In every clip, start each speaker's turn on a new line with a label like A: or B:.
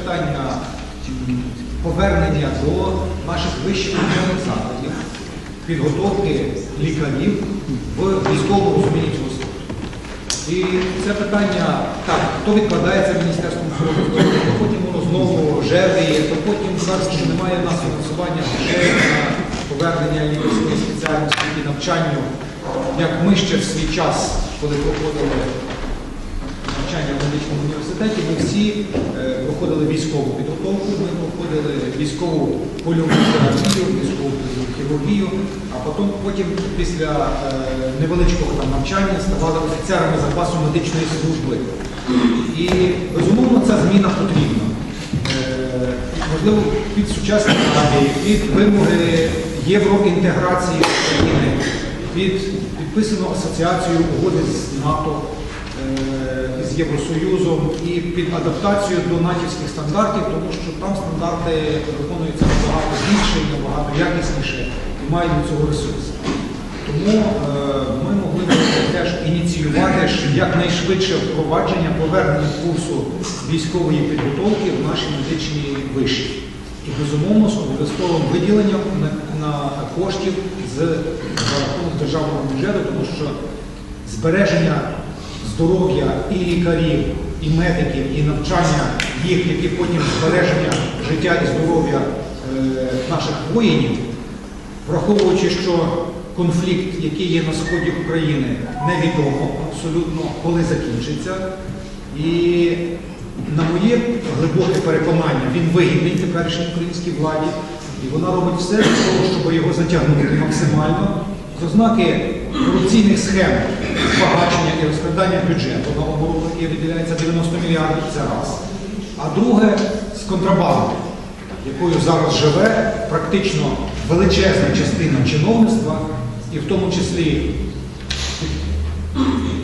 A: питання повернення до наших вищих навчальних закладів, підготовки лікарів в військовому розумінні цього слова. І це питання, так, то відкладається Міністерством охорони то потім воно знову жевріє, то потім зараз що немає у нас фінансування грошей на повернення лікарської спеціальності і навчанню, як ми ще в свій час, коли проходили навчання в медичному університеті, ми всі е, проходили військову підготовку, ми проходили військову польову терапію, військову хірургію, а потім, потім після е, невеличкого там навчання ставали офіцерами запасу медичної служби. І безумовно ця зміна потрібна. Е, можливо, під сучасні реалії, під вимоги євроінтеграції України, під підписану асоціацію угоди з НАТО, з Євросоюзом і під адаптацію до натівських стандартів, тому що там стандарти виконуються набагато більше, і набагато якісніше і мають до цього ресурси. Тому е, ми могли б теж ініціювати якнайшвидше впровадження повернення курсу військової підготовки в наші медичні виші. І безумовно з обов'язковим виділенням на, коштів з рахунок державного бюджету, тому що збереження здоров'я і лікарів, і медиків, і навчання їх, які потім збереження життя і здоров'я е, наших воїнів, враховуючи, що конфлікт, який є на сході України, невідомо абсолютно, коли закінчиться. І на моє глибоке переконання, він вигідний теперішній українській владі, і вона робить все для того, щоб його затягнути максимально. З ознаки корупційних схем збагачення і розкрадання бюджету на оборону, який виділяється 90 мільярдів, це раз. А друге з контрабандою, якою зараз живе практично величезна частина чиновництва, і в тому числі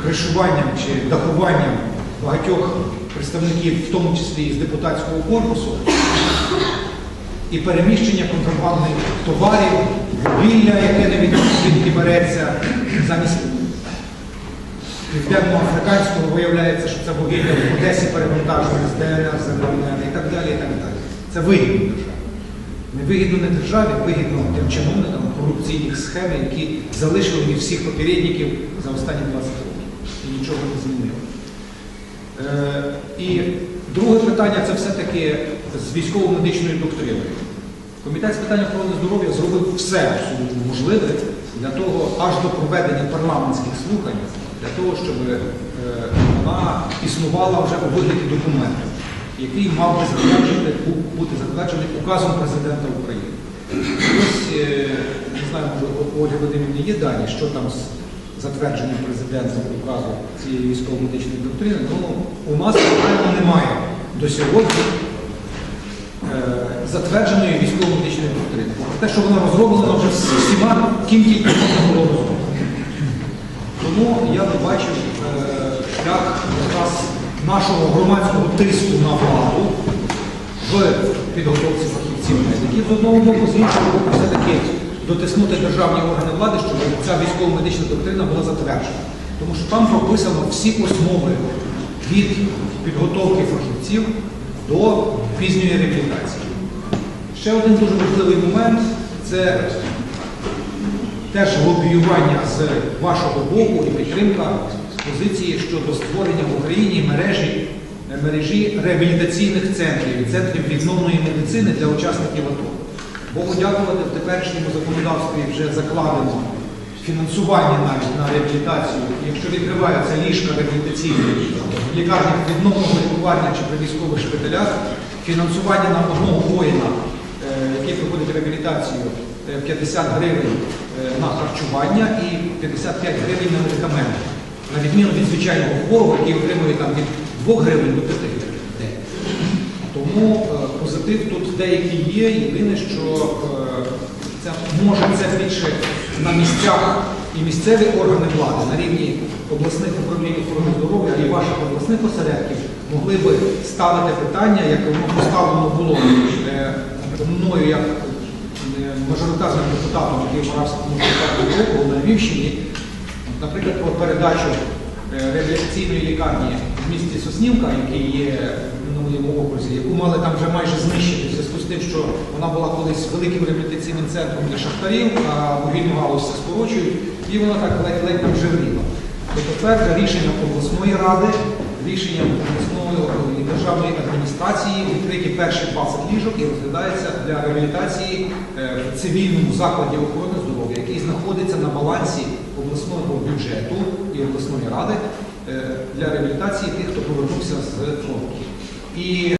A: кришуванням чи дахуванням багатьох представників, в тому числі і з депутатського корпусу, і переміщення контрабандних товарів, вугілля, яке не відки береться, замість південно-африканського виявляється, що це вугілля в Одесі перевантажує з ДНР, з і так далі. і так далі. Це вигідно державі. Не вигідно не державі, вигідно тим чиновникам корупційних схем, які залишили від всіх попередників за останні 20 років і нічого не змінили. Е, і друге питання це все-таки з військово-медичною доктриною. Комітет з питань охорони здоров'я зробив все абсолютно можливе для того, аж до проведення парламентських слухань, для того, щоб е, вона існувала вже у вигляді документу, який мав би затверджений, бути затверджений указом президента України. Ось, е, не знаю, може, у Ольги Вадимівни є дані, що там з затвердженням президента указу цієї військово-медичної доктрини. Ну, у нас, напевно, немає до сьогодні затвердженої військово-медичної доктрини. Те, що вона розроблена вже всіма, ким тільки. Тому я би бачив е, шлях якраз нашого громадського тиску на владу в підготовці фахівців медиків з одного боку, з іншого боку, все-таки дотиснути державні органи влади, щоб ця військово-медична доктрина була затверджена. Тому що там прописано всі основи від підготовки фахівців до пізньої реабілітації. Ще один дуже важливий момент це теж лобіювання з вашого боку і підтримка позиції щодо створення в Україні мережі, мережі реабілітаційних центрів, і центрів відновної медицини для учасників АТО. Богу дякувати, в теперішньому законодавстві вже закладено фінансування навіть на реабілітацію. Якщо відкриваються ліжка реабілітаційні в лікарнях відновного лікування чи при військових шпиталях, фінансування на одного воїна, е, проходить реабілітацію, е, 50 гривень е, на харчування і 55 гривень на медикаменти. На відміну від звичайного хворого, який отримує там від 2 гривень до 5 гривень. Тому е, позитив тут деякий є. Єдине, що е, це може це більше на місцях і місцеві органи влади на рівні обласних управлінь охорони здоров'я і ваших обласних осередків могли би ставити питання, як воно поставлено було е, мною як е, мажоритарним депутатом, який тому депутатом року на Львівщині, наприклад, про передачу е, реабілітаційної лікарні в місті Соснівка, який є на моєму окрузі, яку мали там вже майже знищити в зв'язку з тим, що вона була колись великим реабілітаційним центром для шахтарів, а вугільну галузь все скорочують, і вона так ледь-ледь там жирніла. То тепер за рішенням обласної ради, рішенням обласної державної адміністрації відкриті перші 20 ліжок і розглядається для реабілітації е, в цивільному закладі охорони здоров'я, який знаходиться на балансі обласного бюджету і обласної ради е, для реабілітації тих, хто повернувся з фронту. І